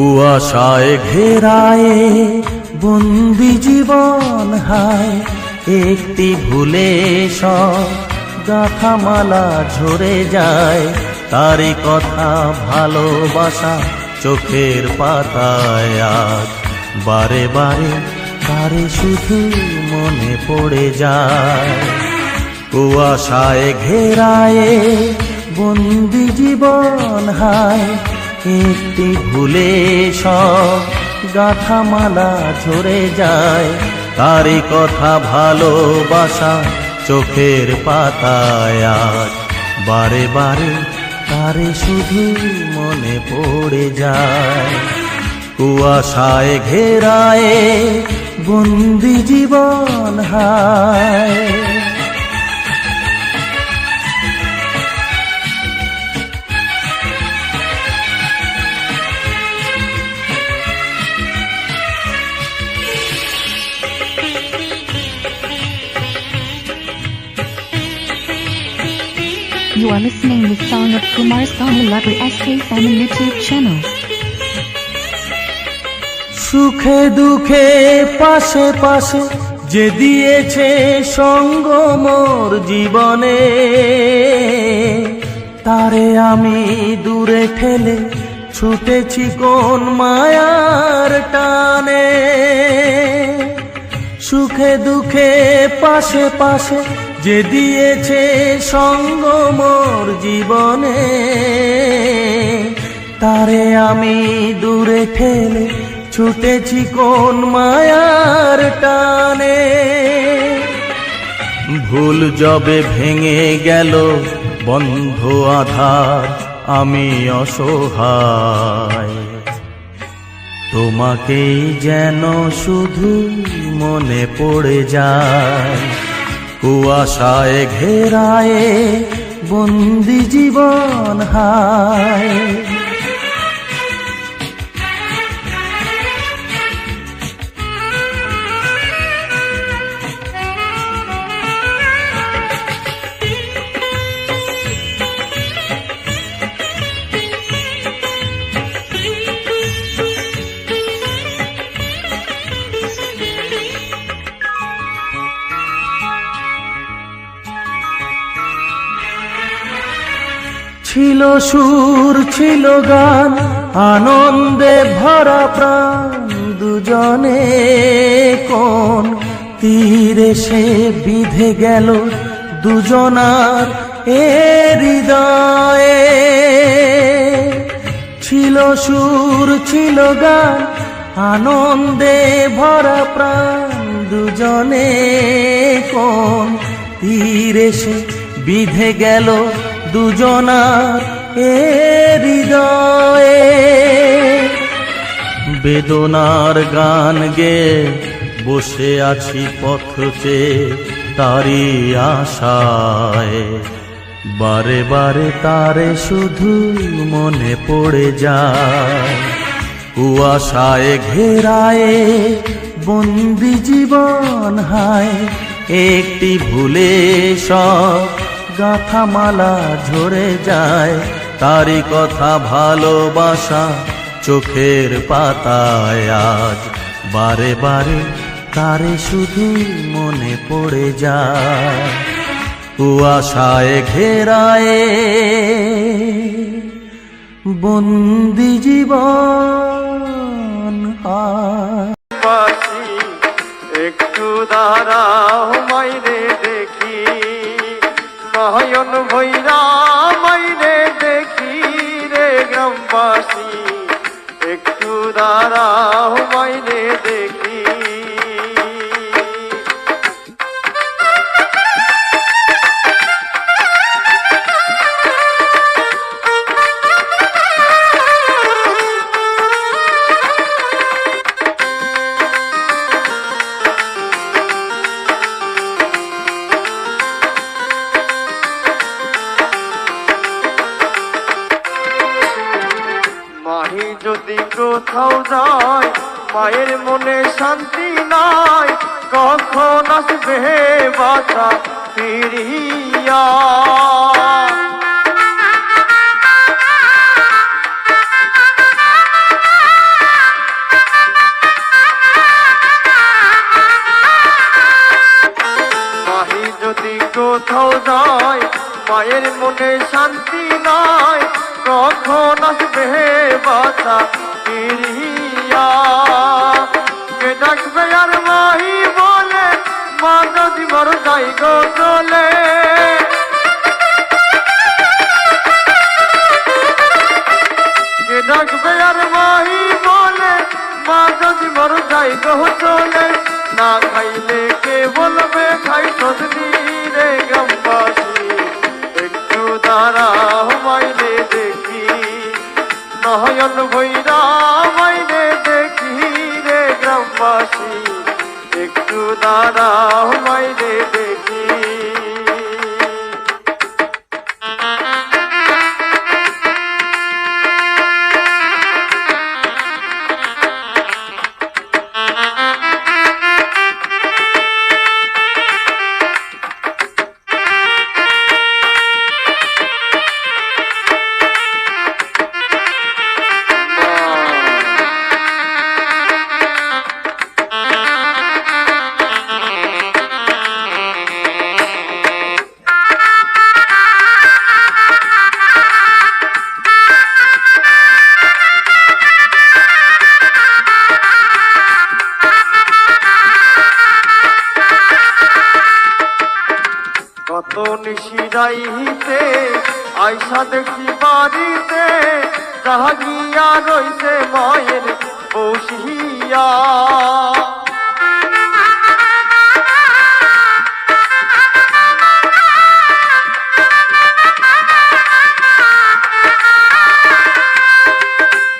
কুয়াশায় ঘেরায়ে বন্দি জীবন হায়। একটি ভুলে সব গাথামালা ঝরে যায়। তারই কথা ভালোবাসা চোখের পাতায় আজ। বারে বারে তারে শুধু মনে পড়ে যায়। কুয়াশায় ঘেরায়ে বন্দি জীবন হায়। একটি ভুলে সব গাথামালা ঝরে যায়। তারই কথা ভালোবাসা চোখের পাতায় আজ। বারে বারে তারে শুধু মনে পড়ে যায়। কুয়াশায় ঘেরায় বন্দি জীবন হায়। You are listening the song of Kumar Sanu Lover SK Family YouTube channel. সুখে দুঃখে পাশে পাশে যে দিয়েছে সঙ্গ মোর জীবনে তারে আমি দূরে ঠেলে ছুটেছি কোন মায়ার টানে সুখে দুঃখে পাশে পাশে যে দিয়েছে সঙ্গ মোর জীবনে, তারে আমি দূরে ঠেলে ছুটেছি কোন মায়ার টানে। ভুল যবে ভেঙে গেল বন্ধ আধার, আমি অসহায়। তোমাকেই যেন শুধু মনে পড়ে যায়। কুয়াশায় ঘেরায়ে বন্দি জীবন হায়। ছিল সুর, ছিল গান, আনন্দে ভরা প্রাণ দুজনে কোন তীরে সে বিধে গেল দুজনার এ হৃদয়ে। ছিল সুর, ছিল গান, আনন্দে ভরা প্রাণ দুজনে কোন তীরে সে বিধে গেল দুজনার এ হৃদয়ে বেদনার গান গে বসে আছি পথ চেয়ে তারি আশায়। বারে বারে তারে শুধু মনে পড়ে যায়। কুয়াশায় ঘেরায়ে বন্দি জীবন হায়। একটি ভুলে সব গাথামালা ঝরে যায়, তারই কথা ভালোবাসা চোখের পাতায় আজ। বারে বারে তারে শুধু মনে পড়ে যায়, কুয়াশায় ঘেরায়ে বন্দি জীবন একটু দাঁড়াও। নয়ন ভৈরা মাইরে দেখি রে গ্রামবাসী। একটু দাঁড়াও মাইরে দেখি। যদি কোথাও যাই, মায়ের মনে শান্তি নাই, কখন আসবে বাতা ফিরিয়া? যদি কোথাও যায় মায়ের মনে শান্তি নাই কখন আসবে বাতা ফিরিয়া। কে ডাকবে আর মাহি বলে, মা যদি মর যাই গো চলে। কে ডাকবে আর মাহি বলে, মা যদি মর যাই গো না খাইলে কে বলবে, খাই সদনি রে গ্রামবাসী। একটু দাঁড়া নয়ন ভৈরা মাইলে দেখি রে গ্রামবাসী। একটু দাঁড়া মাইনে দেখি কত নিশিরাইতে আইসা দেখি বাড়িতে, যাহা গিয়া রইছে মায়ের বসিয়া।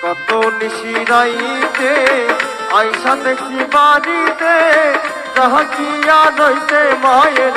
কত নিশিরাইতে আইসা দেখি বাড়িতে, যাহা গিয়া রইছে মায়ের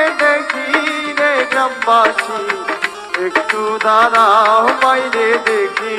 গ্রামবাসী একটু দাঁড়াও বাইরে দেখি।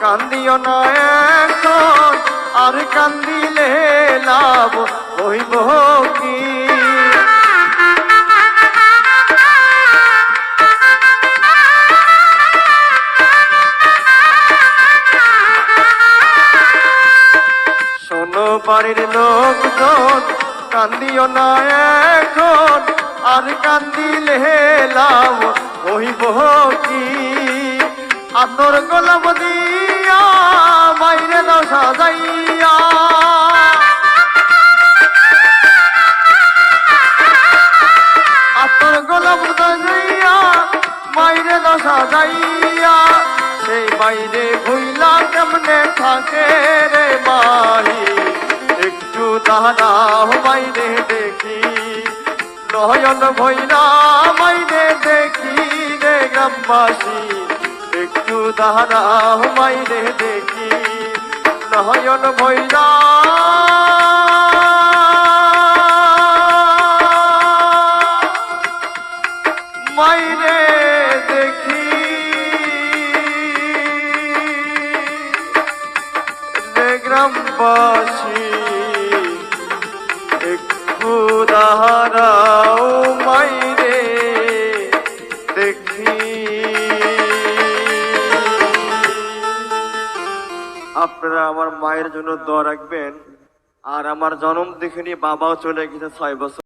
কান্দিও না এখন, আর কান্দিলে লাভ হইব কি? শোনো বাড়ির লোকজন, কান্দিও না এখন, আর কান্দিলে লাভ হইব কি? আতর গোলাপ দিয়া মাইরে দাও সাজাইয়া। আতর গোলাপ সাজাইয়া মাইরে দাও সাজাইয়া। সেই বাইরে ভুইলা কেমনে থাকে রে মাহি একটু দাদা বাইরে দেখি। নয়ন ভৈরা মাইরে দেখি রে গ্রামবাসী। দাদা মাইরে দেখি নয়ন ভৈরা মাইরে দেখি রে গ্রামবাসী একটু দাহারাও আপনারা আমার মায়ের জন্য দোয়া রাখবেন। আর আমার জন্ম দেখিনি, বাবাও চলে গেছে ছয় বছর।